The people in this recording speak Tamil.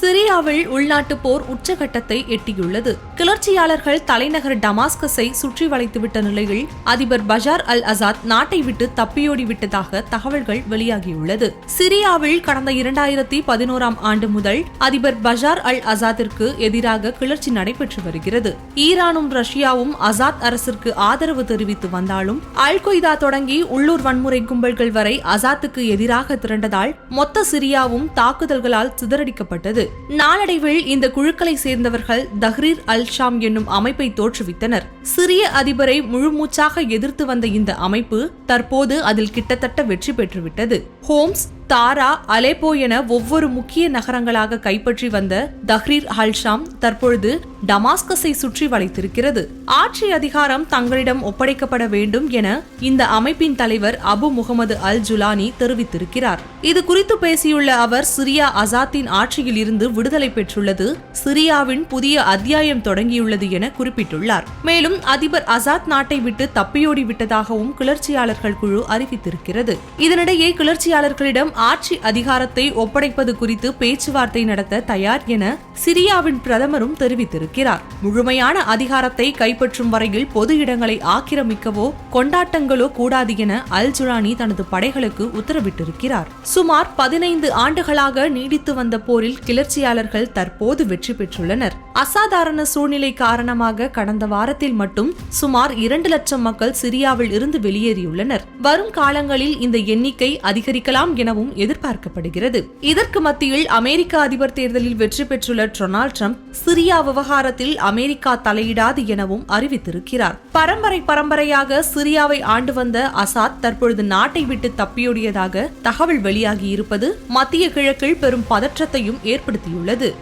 சிரியாவில் உள்நாட்டு போர் உச்சகட்டத்தை எட்டியுள்ளது. கிளர்ச்சியாளர்கள் தலைநகர் டமாஸ்கஸை சுற்றி வளைத்துவிட்ட நிலையில் அதிபர் பஷார் அல் அசாத் நாட்டை விட்டு தப்பியோடி விட்டதாக தகவல்கள் வெளியாகியுள்ளது. சிரியாவில் கடந்த இரண்டாயிரத்தி பதினோராம் ஆண்டு முதல் அதிபர் பஷார் அல் அசாத்திற்கு எதிராக கிளர்ச்சி நடைபெற்று வருகிறது. ஈரானும் ரஷ்யாவும் அசாத் அரசிற்கு ஆதரவு தெரிவித்து வந்தாலும் அல் கொய்தா தொடங்கி உள்ளூர் வன்முறை கும்பல்கள் வரை அசாத்துக்கு எதிராக திரண்டதால் மொத்த சிரியாவும் தாக்குதல்களால் சிதறடிக்கப்பட்டது. நாளடைவில் இந்த குழுக்களை சேர்ந்தவர்கள் தஹ்ரீர் அல் ஷாம் என்னும் அமைப்பை தோற்றுவித்தனர். சிரிய அதிபரை முழுமூச்சாக எதிர்த்து வந்த இந்த அமைப்பு தற்போது அதில் கிட்டத்தட்ட வெற்றி பெற்றுவிட்டது. ஹோம்ஸ் தாரா அலேப்போ என ஒவ்வொரு முக்கிய நகரங்களாக கைப்பற்றி வந்த தஹ்ரீர் ஹல்ஷாம் தற்பொழுது டமாஸ்கஸை சுற்றி வளைத்திருக்கிறது. ஆட்சி அதிகாரம் தங்களிடம் ஒப்படைக்கப்பட வேண்டும் என இந்த அமைப்பின் தலைவர் அபு முகமது அல் ஜுலானி தெரிவித்திருக்கிறார். இது குறித்து பேசியுள்ள அவர் சிரியா அசாத்தின் ஆட்சியில் இருந்து விடுதலை பெற்றுள்ளது சிரியாவின் புதிய அத்தியாயம் தொடங்கியுள்ளது என குறிப்பிட்டுள்ளார். மேலும் அதிபர் அசாத் நாட்டை விட்டு தப்பியோடி விட்டதாகவும் கிளர்ச்சியாளர்கள் குழு அறிவித்திருக்கிறது. இதனிடையே கிளர்ச்சியாளர்களிடம் ஆட்சி அதிகாரத்தை ஒப்படைப்பது குறித்து பேச்சுவார்த்தை நடத்த தயார் என சிரியாவின் பிரதமரும் தெரிவித்திருக்கிறார். முழுமையான அதிகாரத்தை கைப்பற்றும் வரையில் பொது இடங்களை ஆக்கிரமிக்கவோ கொண்டாட்டங்களோ கூடாது என அல் ஜுலானி தனது படைகளுக்கு உத்தரவிட்டிருக்கிறார். சுமார் பதினைந்து ஆண்டுகளாக நீடித்து வந்த போரில் கிளர்ச்சியாளர்கள் தற்போது வெற்றி பெற்றுள்ளனர். அசாதாரண சூழ்நிலை காரணமாக கடந்த வாரத்தில் மட்டும் சுமார் இரண்டு லட்சம் மக்கள் சிரியாவில் இருந்து வெளியேறியுள்ளனர். வரும் காலங்களில் இந்த எண்ணிக்கை அதிகரிக்கலாம் எனவும் எதிர்பார்க்கப்படுகிறது. இதற்கு மத்தியில் அமெரிக்க அதிபர் தேர்தலில் வெற்றி பெற்றுள்ள டொனால்ட் ட்ரம்ப் சிரியா விவகாரத்தில் அமெரிக்கா தலையிடாது எனவும் அறிவித்திருக்கிறார். பரம்பரை பரம்பரையாக சிரியாவை ஆண்டு வந்த அசாத் தற்பொழுது நாட்டை விட்டு தப்பியோடியதாக தகவல் வெளியாகியிருப்பது மத்திய கிழக்கில் பெரும் பதற்றத்தையும் ஏற்படுத்தியுள்ளது.